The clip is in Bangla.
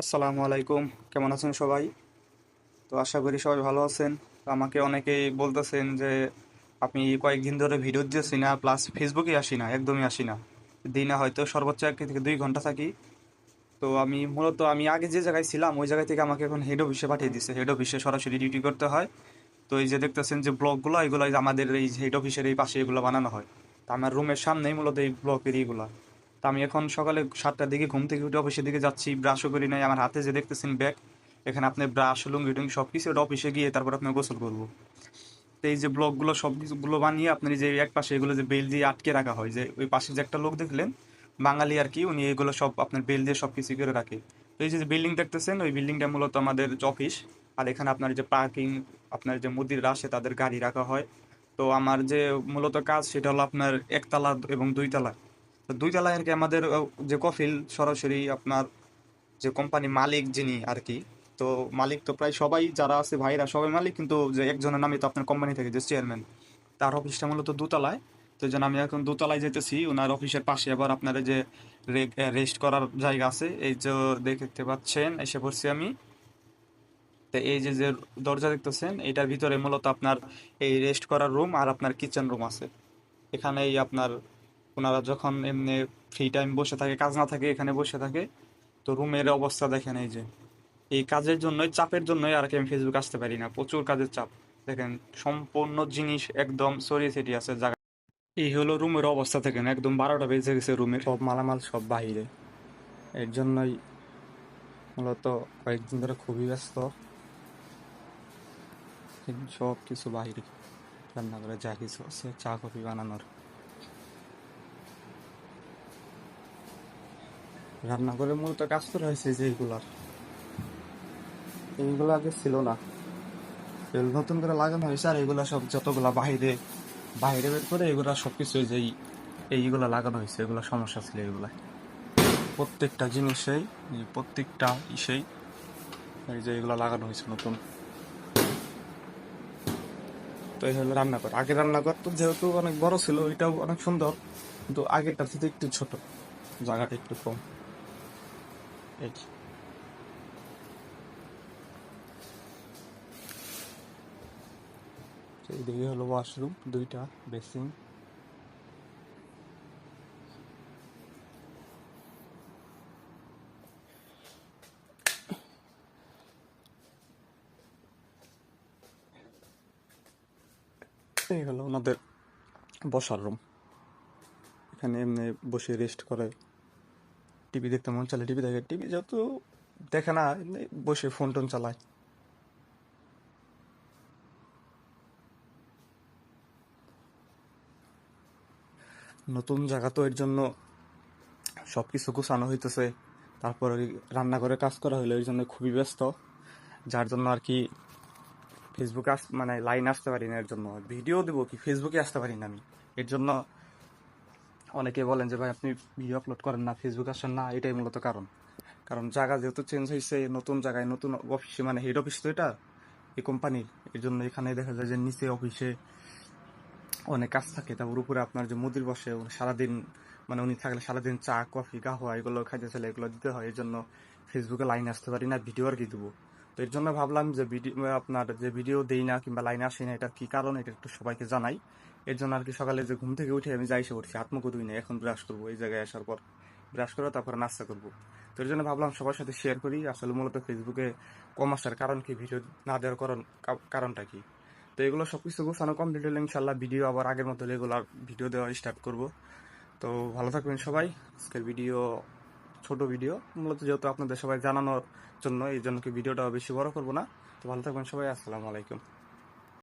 আসসালামু আলাইকুম। কেমন আছেন সবাই? তো আশা করি সবাই ভালো আছেন। আমাকে অনেকেই বলতেছেন যে, আপনি কয়েকদিন ধরে ভিডিও দিয়েছি না প্লাস ফেসবুকে আসি না, একদমই আসি না। দিনে হয়তো সর্বোচ্চ এক থেকে দুই ঘণ্টা থাকি। তো আমি মূলত আমি আগে যে জায়গায় ছিলাম, ওই জায়গা থেকে আমাকে এখন হেড অফিসে পাঠিয়ে দিচ্ছে হেড অফিসে সরাসরি ডিউটি করতে হয়। তো এই যে দেখতেছেন যে ব্লগগুলো, এগুলো আমাদের এই হেড অফিসের এই পাশে এগুলো বানানো হয়। তো আমার রুমের সামনেই মূলত এই ব্লকের এইগুলা। তো আমি এখন সকালে সাতটার দিকে ঘুম থেকে উঠে অফিসের দিকে যাচ্ছি ব্রাশও করি নাই, আমার হাতে যে দেখতেছেন ব্যাগ এখানে আপনি ব্রাশ লুঙ্গি, টুঙ্গি সব কিছু ওটা অফিসে গিয়ে তারপর আপনি গোসল করব। তো এই যে ব্লকগুলো সব কিছুগুলো বানিয়ে আপনার যে এক পাশে এগুলো যে বেল দিয়ে আটকে রাখা হয়, যে ওই পাশে যে একটা লোক দেখলেন, বাঙালি আর কি, উনি এগুলো সব আপনার বেল দিয়ে সব কিছু করে রাখে। তো এই যে বিল্ডিং দেখতেছেন, ওই বিল্ডিংটা মূলত আমাদের অফিস আর এখানে আপনার যে পার্কিং আপনার যে মুদিররা আসে তাদের গাড়ি রাখা হয়। তো আমার যে মূলত কাজ, সেটা হলো আপনার একতলা এবং দুইতলা। তো দুইতলায় আর কি আমাদের যে কফিল সরাসরি আপনার যে কোম্পানি মালিক যিনি আর কি, তো মালিক তো প্রায় সবাই যারা আছে, ভাইরা সবাই মালিক, কিন্তু যে একজনের নামই তো আপনার কোম্পানি থেকে যে চেয়ারম্যান তার অফিসটা মূলত দোতলায়। তো যেন আমি এখন দোতলায় যেতেছি ওনার অফিসের পাশে আবার আপনার যে রেস্ট করার জায়গা আছে, এই যে দেখতে পাচ্ছেন, এসে পড়ছি আমি। তো এই যে যে দরজা দেখতেছেন, এটার ভিতরে মূলত আপনার এই রেস্ট করার রুম আর আপনার কিচেন রুম আছে। এখানেই আপনার ওনারা যখন এমনি ফ্রি টাইম বসে থাকে, কাজ না থাকে, এখানে বসে থাকে, তো রুমের অবস্থা দেখেন এই যে। এই কাজের জন্যই, চাপের জন্যই আর কি আমি ফেসবুক আসতে পারি না। প্রচুর কাজের চাপ। দেখেন, সম্পূর্ণ জিনিস একদম ছড়িয়ে ছিটিয়ে আছে জায়গা এই হলো রুমের অবস্থা দেখেন, একদম বারোটা বেজে গেছে রুমের সব মালামাল সব বাইরে। এর জন্যই মূলত কয়েকদিন ধরে খুবই ব্যস্ত। সব কিছু বাইরে। রান্না করে যা কিছু আছে, চা কফি বানানোর। রান্না করে মূলত কাজ করা হয়েছে যে এইগুলার এইগুলো আগে ছিল না। নতুন করে লাগানো হয়েছে আর এগুলা সব যতগুলা বাইরে বাইরে বের করে এগুলা সব কিছু যে এইগুলা লাগানো হয়েছে, এগুলো সমস্যা ছিল এগুলা প্রত্যেকটা জিনিসেই প্রত্যেকটা ইসেই এই যে এগুলো লাগানো হয়েছে নতুন। তো এই হলো রান্নাঘর। আগে রান্নাঘর তো যেহেতু অনেক বড় ছিল এটাও অনেক সুন্দর। কিন্তু আগেরটা থেকে একটু ছোট, জায়গাটা একটু কম। এইদিকে হলো ওয়াশরুম দুইটা বেসিং এই হলো ওনাদের বসার রুম এখানে এমনি বসে রেস্ট করে টিভি দেখতে মন চালে টিভি দেখে। টিভি যেহেতু দেখে না বসে ফোন টোন চালায় নতুন জায়গা তো এর জন্য সব কিছু গুছানো হইতেছে। তারপর রান্নাঘরে কাজ করা হলো এর জন্য খুবই ব্যস্ত। যার জন্য আর কি ফেসবুকে আস মানে লাইন আসতে পারি না এর জন্য। ভিডিও দেবো কি? ফেসবুকে আসতে পারি না আমি। এর জন্য অনেকে বলেন যে, ভাই, আপনি ভিডিও আপলোড করেন না ফেসবুক আসেন না। এটাই মূলত কারণ। কারণ জায়গা যেহেতু চেঞ্জ হয়েছে নতুন জায়গায় নতুন অফিসে মানে হেড অফিস তো এটা, এই কোম্পানির এর জন্য এখানে দেখা যায় যে নিচে অফিসে অনেক কাজ থাকে। তারপর উপরে আপনার যে মুদির বসে সারাদিন মানে উনি থাকলে সারাদিন চা, কফি গাহোয়া এগুলো খাইতে চাইলে এগুলো দিতে হয়। এর জন্য ফেসবুকে লাইন আসতে পারি না ভিডিও আর কি দেবো। তো এর জন্য ভাবলাম যে ভিডিও আপনার যে ভিডিও দেই না কিংবা লাইনে আসি না এটার কি কারণ, এটা একটু সবাইকে জানাই। এর জন্য আর কি সকালে যে ঘুম থেকে উঠে আমি যাই এসে দুই নেই, এখন ব্রাশ করব, এই জায়গায় আসার পর ব্রাশ করে তারপর নাস্তা করব। তো এর জন্য ভাবলাম সবার সাথে শেয়ার করি, আসলে মূলত ফেসবুকে কম আসার কারণ কি, ভিডিও না দেওয়ার কারণ কারণটা কি? তো এগুলো সব কিছু গোছানো কমপ্লিট হলে ইনশাল্লাহ ভিডিও আবার আগের মতো রেগুলার ভিডিও দেওয়া স্টার্ট করব। তো ভালো থাকবেন সবাই, আজকের ভিডিও ছোট ভিডিও মূলত যেহেতু আপনাদের সবাই জানানোর জন্য, এই জন্য কি ভিডিওটা বেশি বড় করব না। তো ভালো থাকবেন সবাই, আসসালামু আলাইকুম।